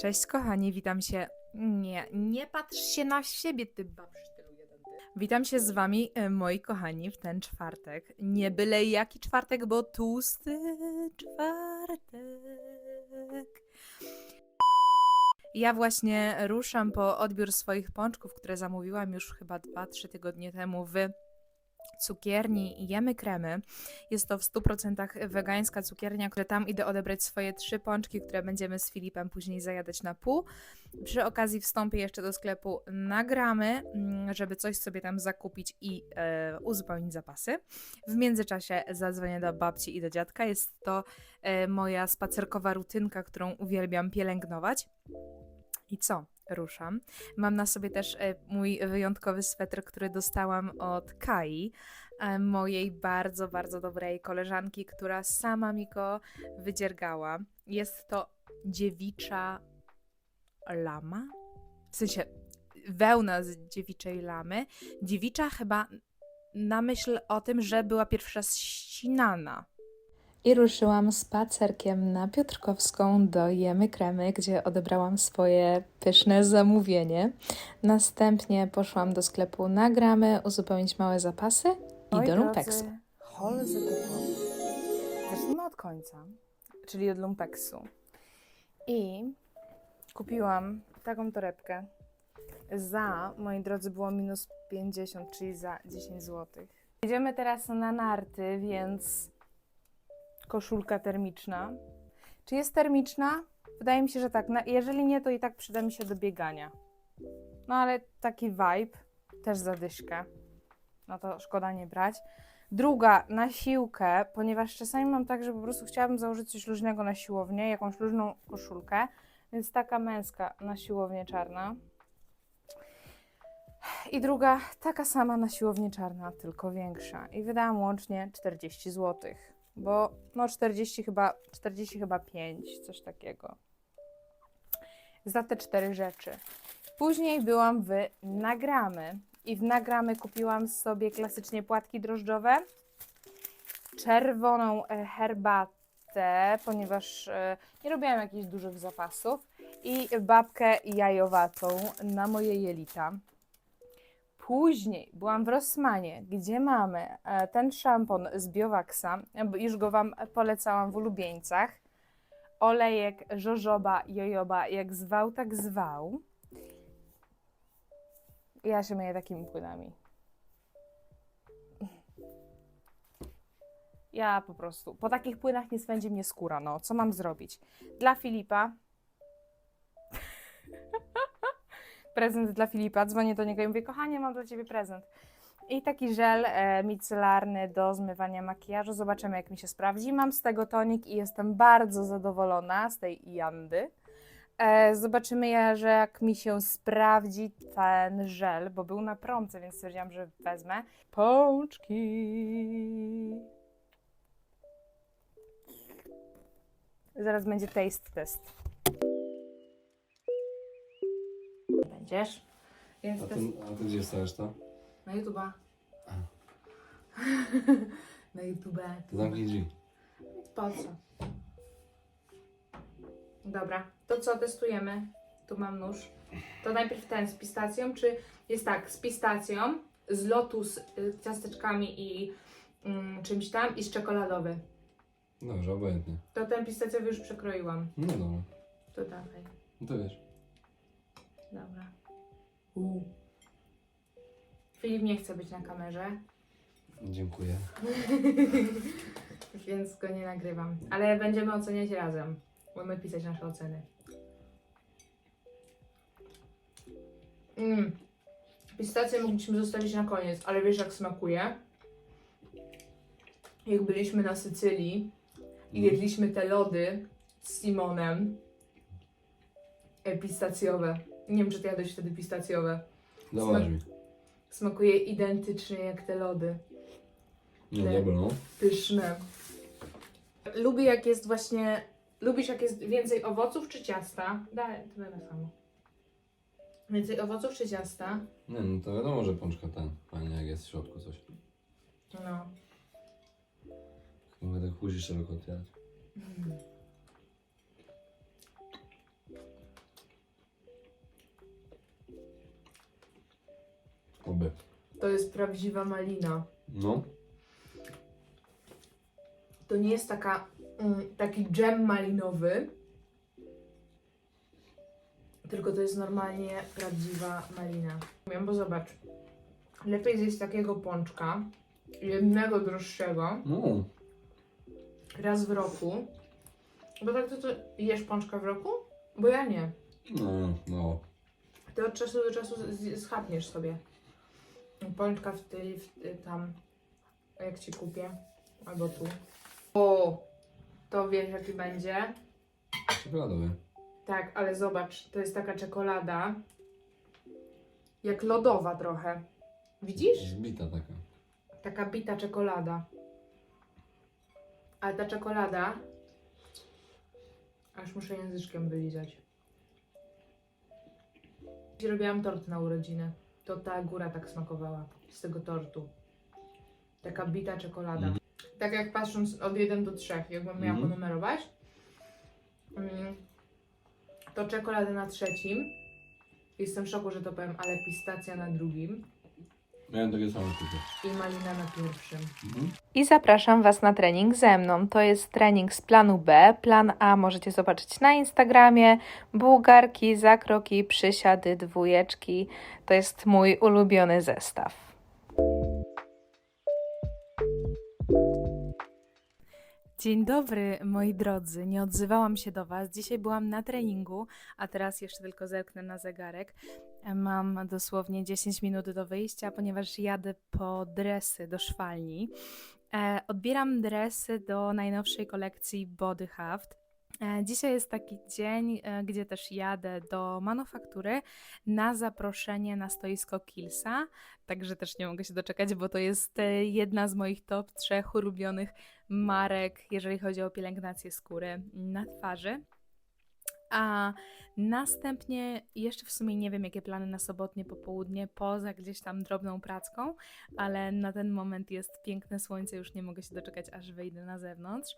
Cześć kochani, witam się. Nie, nie patrz się na siebie, ty babsztylu. Witam się z wami, e, moi kochani, w ten czwartek. Nie byle jaki czwartek, bo tłusty czwartek. Ja właśnie ruszam po odbiór swoich pączków, które zamówiłam już chyba 2-3 tygodnie temu w cukierni Jemy Kremy. Jest to w 100% wegańska cukiernia, które tam idę odebrać swoje trzy pączki, które będziemy z Filipem później zajadać na pół. Przy okazji wstąpię jeszcze do sklepu na gramy, mm, żeby coś sobie tam zakupić i e, uzupełnić zapasy. W międzyczasie zadzwonię do babci i do dziadka. Jest to e, moja spacerkowa rutynka, którą uwielbiam pielęgnować. I co? Ruszam. Mam na sobie też e, mój wyjątkowy sweter, który dostałam od Kai, e, mojej bardzo, bardzo dobrej koleżanki, która sama mi go wydziergała. Jest to dziewicza lama? W sensie wełna z dziewiczej lamy. Dziewicza chyba na myśl o tym, że była pierwsza ścinana. I ruszyłam spacerkiem na Piotrkowską do Jemy Kremy, gdzie odebrałam swoje pyszne zamówienie. Następnie poszłam do sklepu na gramy, uzupełnić małe zapasy i do lumpeksu. Hol Zacznijmy od końca, czyli od lumpeksu. I kupiłam taką torebkę. Za, moi drodzy, było minus 50, czyli za 10 zł. Jedziemy teraz na narty, więc koszulka termiczna. Czy jest termiczna? Wydaje mi się, że tak. Jeżeli nie, to i tak przyda mi się do biegania. No ale taki vibe, też za dyszkę. No to szkoda nie brać. Druga na siłkę, ponieważ czasami mam tak, że po prostu chciałabym założyć coś luźnego na siłownię, jakąś luźną koszulkę, więc taka męska na siłownię czarna. I druga taka sama na siłownię czarna, tylko większa. I wydałam łącznie 40 zł, bo no 40 chyba, 40 chyba 5, coś takiego. Za te cztery rzeczy. Później byłam w Nagramy i w Nagramy kupiłam sobie klasycznie płatki drożdżowe, czerwoną e, herbatę, ponieważ e, nie robiłam jakichś dużych zapasów i babkę jajowatą na moje jelita. Później byłam w Rossmanie, gdzie mamy e, ten szampon z Biowaxa, bo już go Wam polecałam w ulubieńcach. Olejek żożoba, jojoba, jak zwał, tak zwał. Ja się myję takimi płynami. Ja po prostu, po takich płynach nie swędzi mnie skóra, no. Co mam zrobić? Dla Filipa prezent dla Filipa. Dzwonię do niego i mówię, kochanie, mam dla Ciebie prezent. I taki żel e, micelarny do zmywania makijażu. Zobaczymy, jak mi się sprawdzi. Mam z tego tonik i jestem bardzo zadowolona z tej Jandy. E, zobaczymy, jak mi się sprawdzi ten żel, bo był na promce, więc stwierdziłam, że wezmę. Pączki. Zaraz będzie taste test. Będziesz? Więc A to ty, jest a ty gdzie jest ta reszta? na YouTube'a. na YouTube. To zamknij drzwi. Po co? Dobra, to co testujemy? Tu mam nóż. To najpierw ten z pistacją, czy jest tak, z pistacją, z lotus y, ciasteczkami i mm, czymś tam i z czekoladowy. Dobrze, obojętnie. To ten pistacjowy już przekroiłam. No dobra. To dawaj. No to wiesz. Dobra. U. Filip nie chce być na kamerze, Dziękuję. więc go nie nagrywam. Ale będziemy oceniać razem. Będziemy pisać nasze oceny. Mm. Pistację mogliśmy zostawić na koniec, ale wiesz jak smakuje? Jak byliśmy na Sycylii i jedliśmy te lody z Simonem e, pistacjowe. Nie wiem, czy ty jadłeś wtedy pistacjowe. Dałaś mi. Smakuje identycznie jak te lody. No Tak. dobra, no. Pyszne. Lubię jak jest właśnie... Lubisz jak jest więcej owoców czy ciasta? Daj, to będę samo. Więcej owoców czy ciasta? Nie, no to wiadomo, że pączka ten. Fajnie, jak jest w środku coś. No. Nie będę chuzi szeroko otwierać. Oby. To jest prawdziwa malina. No. To nie jest taka, mm, taki dżem malinowy, tylko to jest normalnie prawdziwa malina. Wiem, bo zobacz, lepiej zjeść takiego pączka, jednego droższego, No. raz w roku. Bo tak to, to jesz pączka w roku? Bo ja nie. No, no. Ty od czasu do czasu z- schapniesz sobie pączka w tej, w, tam, jak ci kupię, albo tu. O, to wiesz jaki będzie? Czekoladowy. Tak, ale zobacz, to jest taka czekolada, jak lodowa trochę. Widzisz? Zbita taka. Taka bita czekolada. Ale ta czekolada, aż muszę języczkiem wylizać. Robiłam tort na urodziny. To ta góra tak smakowała z tego tortu. Taka bita czekolada. Mhm. Tak jak patrząc od 1 do 3, jakbym miała Mhm. ponumerować, mm, to czekolada na trzecim. Jestem w szoku, że to powiem, ale pistacja na drugim Miałem takie same typy. i malina na pierwszym. Mhm. I zapraszam Was na trening ze mną. To jest trening z planu B. Plan A możecie zobaczyć na Instagramie. Bułgarki, zakroki, przysiady, dwójeczki. To jest mój ulubiony zestaw. Dzień dobry, moi drodzy. Nie odzywałam się do Was. Dzisiaj byłam na treningu, a teraz jeszcze tylko zerknę na zegarek. Mam dosłownie 10 minut do wyjścia, ponieważ jadę po dresy do szwalni. E, odbieram dresy do najnowszej kolekcji Body Haft. E, Dzisiaj jest taki dzień, e, gdzie też jadę do manufaktury na zaproszenie na stoisko Kilsa. Także też nie mogę się doczekać, bo to jest jedna z moich top trzech ulubionych marek, jeżeli chodzi o pielęgnację skóry na twarzy. A następnie jeszcze w sumie nie wiem, jakie plany na sobotnie popołudnie, poza gdzieś tam drobną pracką, ale na ten moment jest piękne słońce, już nie mogę się doczekać, aż wyjdę na zewnątrz.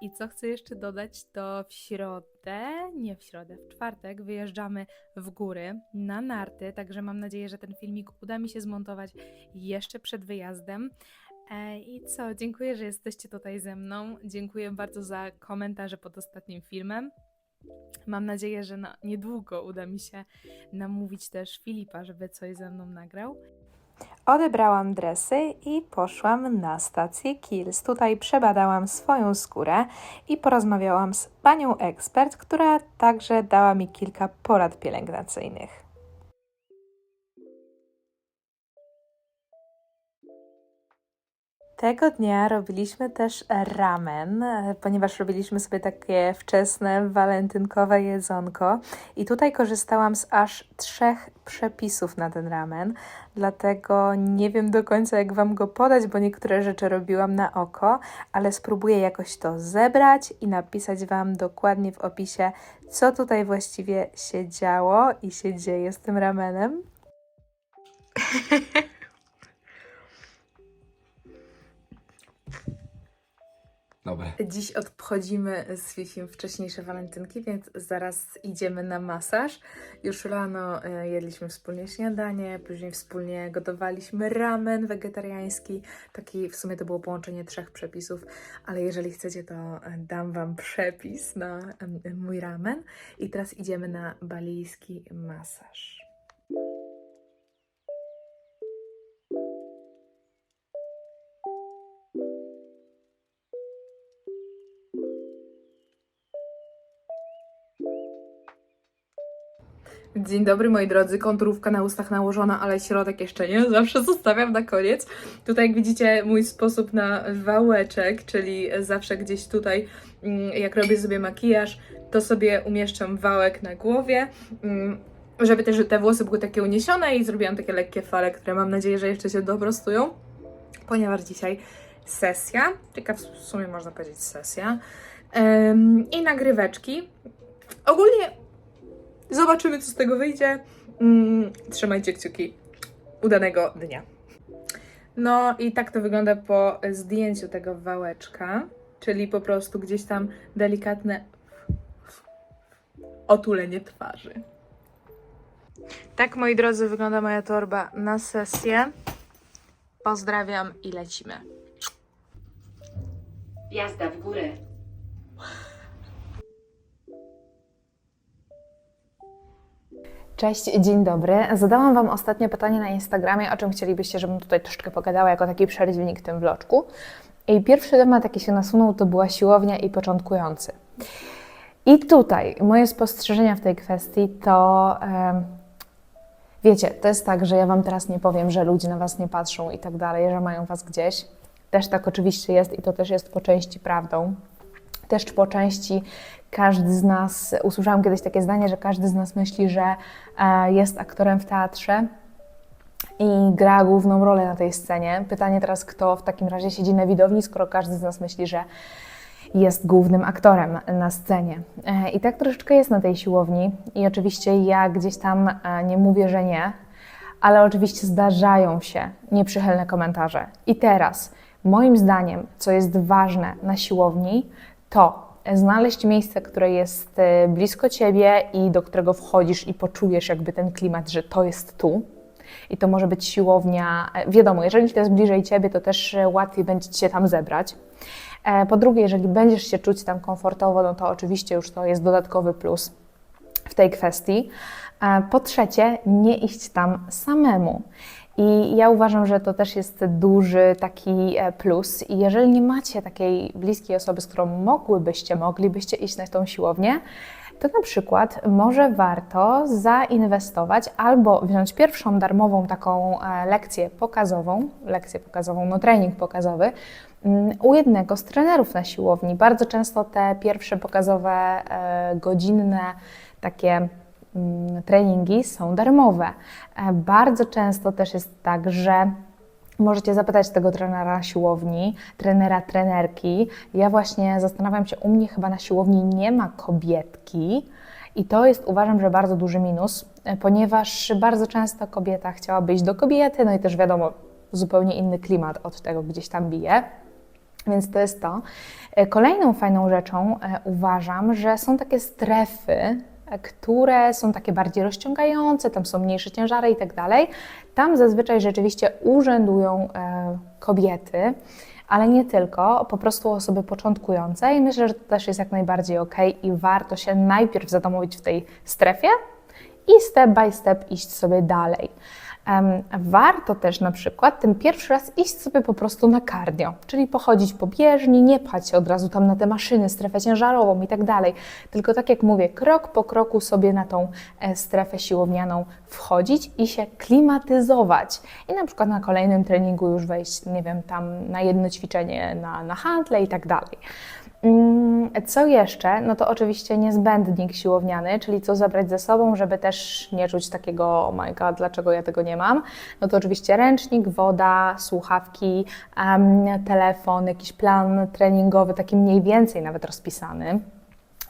I co chcę jeszcze dodać, to w środę, nie w środę, w czwartek wyjeżdżamy w góry na narty, także mam nadzieję, że ten filmik uda mi się zmontować jeszcze przed wyjazdem. E, I co, dziękuję, że jesteście tutaj ze mną. Dziękuję bardzo za komentarze pod ostatnim filmem. Mam nadzieję, że niedługo uda mi się namówić też Filipa, żeby coś ze mną nagrał. Odebrałam dresy i poszłam na stację Kills. Tutaj przebadałam swoją skórę i porozmawiałam z panią ekspert, która także dała mi kilka porad pielęgnacyjnych. Tego dnia robiliśmy też ramen, ponieważ robiliśmy sobie takie wczesne walentynkowe jedzonko i tutaj korzystałam z aż trzech przepisów na ten ramen, dlatego nie wiem do końca jak Wam go podać, bo niektóre rzeczy robiłam na oko, ale spróbuję jakoś to zebrać i napisać Wam dokładnie w opisie, co tutaj właściwie się działo i się dzieje z tym ramenem. Dobre. Dziś obchodzimy z Fifim wcześniejsze walentynki, więc zaraz idziemy na masaż. Już rano e, jedliśmy wspólnie śniadanie, później wspólnie gotowaliśmy ramen wegetariański. Taki w sumie to było połączenie trzech przepisów, ale jeżeli chcecie, to e, dam Wam przepis na mój ramen. I teraz idziemy na balijski masaż. Dzień dobry moi drodzy, konturówka na ustach nałożona, ale środek jeszcze nie, zawsze zostawiam na koniec. Tutaj jak widzicie mój sposób na wałeczek, czyli zawsze gdzieś tutaj mm, jak robię sobie makijaż, to sobie umieszczam wałek na głowie, mm, żeby też te włosy były takie uniesione i zrobiłam takie lekkie fale, które mam nadzieję, że jeszcze się doprostują, ponieważ dzisiaj sesja, taka w sumie można powiedzieć sesja, i nagryweczki. Ogólnie Zobaczymy, co z tego wyjdzie. Mm, trzymajcie kciuki. Udanego dnia. No i tak to wygląda po zdjęciu tego wałeczka, czyli po prostu gdzieś tam delikatne otulenie twarzy. Tak, moi drodzy, wygląda moja torba na sesję. Pozdrawiam i lecimy. Jazda w górę. Cześć, dzień dobry. Zadałam Wam ostatnio pytanie na Instagramie, o czym chcielibyście, żebym tutaj troszeczkę pogadała jako taki przerywnik w tym vloczku. I pierwszy temat, jaki się nasunął, to była siłownia i początkujący. I tutaj moje spostrzeżenia w tej kwestii to. wiecie, to jest tak, że ja Wam teraz nie powiem, że ludzie na Was nie patrzą i tak dalej, że mają Was gdzieś. Też tak oczywiście jest i to też jest po części prawdą. Też po części każdy z nas, usłyszałam kiedyś takie zdanie, że każdy z nas myśli, że e, jest aktorem w teatrze i gra główną rolę na tej scenie. Pytanie teraz, kto w takim razie siedzi na widowni, skoro każdy z nas myśli, że jest głównym aktorem na scenie. E, I tak troszeczkę jest na tej siłowni. I oczywiście ja gdzieś tam e, nie mówię, że nie, ale oczywiście zdarzają się nieprzychylne komentarze. I teraz, moim zdaniem, co jest ważne na siłowni, to znaleźć miejsce, które jest e, blisko ciebie i do którego wchodzisz i poczujesz jakby ten klimat, że to jest tu. I to może być siłownia. e, Wiadomo, jeżeli to jest bliżej ciebie, to też e, łatwiej będzie ci się tam zebrać. E, Po drugie, jeżeli będziesz się czuć tam komfortowo, no to oczywiście już to jest dodatkowy plus w tej kwestii. Po trzecie, nie iść tam samemu. I ja uważam, że to też jest duży taki e, plus. I jeżeli nie macie takiej bliskiej osoby, z którą mogłybyście, moglibyście iść na tą siłownię, to na przykład może warto zainwestować albo wziąć pierwszą darmową taką e, lekcję pokazową, lekcję pokazową, no trening pokazowy, mm, u jednego z trenerów na siłowni. Bardzo często te pierwsze pokazowe, e, godzinne takie treningi są darmowe. E, Bardzo często też jest tak, że Możecie zapytać tego trenera siłowni, trenera, trenerki. Ja właśnie zastanawiam się, u mnie chyba na siłowni nie ma kobietki i to jest uważam, że bardzo duży minus, e, ponieważ bardzo często kobieta chciałaby iść do kobiety, no i też wiadomo, zupełnie inny klimat od tego gdzieś tam bije. Więc to jest to. E, Kolejną fajną rzeczą uważam, że są takie strefy, które są takie bardziej rozciągające, tam są mniejsze ciężary i tak dalej. Tam zazwyczaj rzeczywiście urzędują e, kobiety, ale nie tylko, po prostu osoby początkujące i myślę, że to też jest jak najbardziej ok i warto się najpierw zadomowić w tej strefie i step by step iść sobie dalej. Warto też na przykład ten pierwszy raz iść sobie po prostu na cardio, czyli pochodzić po bieżni, nie pchać się od razu tam na te maszyny, strefę ciężarową i tak dalej, tylko tak jak mówię, krok po kroku sobie na tą e, strefę siłownianą wchodzić i się klimatyzować. I na przykład na kolejnym treningu już wejść, nie wiem, tam na jedno ćwiczenie na, na handle i tak dalej. Co jeszcze? No to oczywiście niezbędnik siłowniany, czyli co zabrać ze sobą, żeby też nie czuć takiego, oh my god, dlaczego ja tego nie mam? No to oczywiście ręcznik, woda, słuchawki, telefon, jakiś plan treningowy, taki mniej więcej nawet rozpisany.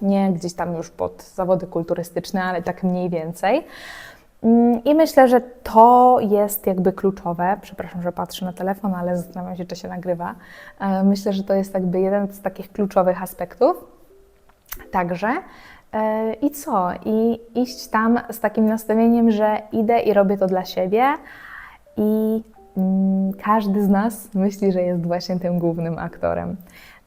Nie gdzieś tam już pod zawody kulturystyczne, ale tak mniej więcej. Mm, I myślę, że to jest jakby kluczowe. Przepraszam, że patrzę na telefon, ale zastanawiam się, czy się nagrywa. E, Myślę, że to jest jakby jeden z takich kluczowych aspektów. Także e, i co? I iść tam z takim nastawieniem, że idę i robię to dla siebie i mm, każdy z nas myśli, że jest właśnie tym głównym aktorem.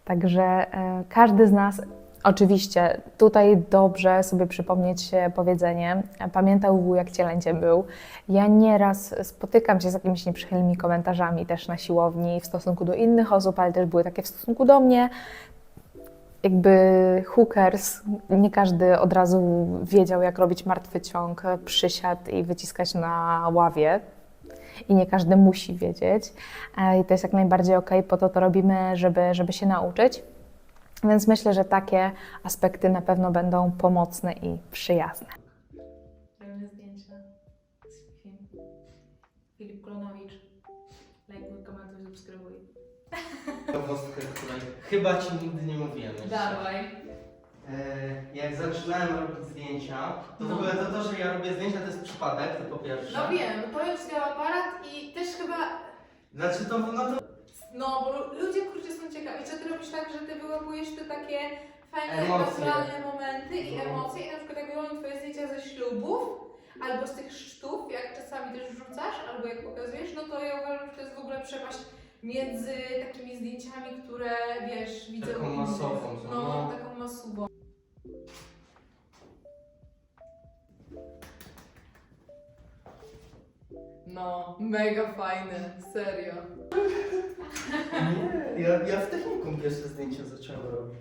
Także e, każdy z nas, oczywiście, tutaj dobrze sobie przypomnieć e, powiedzenie, e, pamiętaj wół jak cielęciem był. Ja nieraz spotykam się z jakimiś nieprzychylnymi komentarzami też na siłowni w stosunku do innych osób, ale też były takie w stosunku do mnie jakby hookers, nie każdy od razu wiedział, jak robić martwy ciąg, przysiad i wyciskać na ławie. I nie każdy musi wiedzieć. E, I to jest jak najbardziej ok, po to to robimy, żeby, żeby się nauczyć. Więc myślę, że takie aspekty na pewno będą pomocne i przyjazne. Robimy zdjęcia. Filip Klonowicz. Lajkuj, komentuj, subskrybuj. Ciekawostkę, której chyba Ci nigdy nie mówiłem jeszcze. Dawaj. E, jak zaczynałem robić zdjęcia, to w No. ogóle to, to, że ja robię zdjęcia, to jest przypadek, to po pierwsze. No wiem, to już miał aparat i też chyba, Znaczy to, no to no bo lu- ludzie kurczę są ciekawi, czy ty robisz tak, że ty wyłapujesz te takie fajne, Emocje. naturalne momenty i No. emocje i na przykład jak twoje zdjęcia ze ślubów, albo z tych sztów, jak czasami też wrzucasz, albo jak pokazujesz, no to ja uważam, że to jest w ogóle przepaść między takimi zdjęciami, które wiesz, widzę Taką innych. masową są, No, no. taką masową. No, mega fajne, serio. nie, ja, ja w technikum pierwsze zdjęcia zacząłem robić.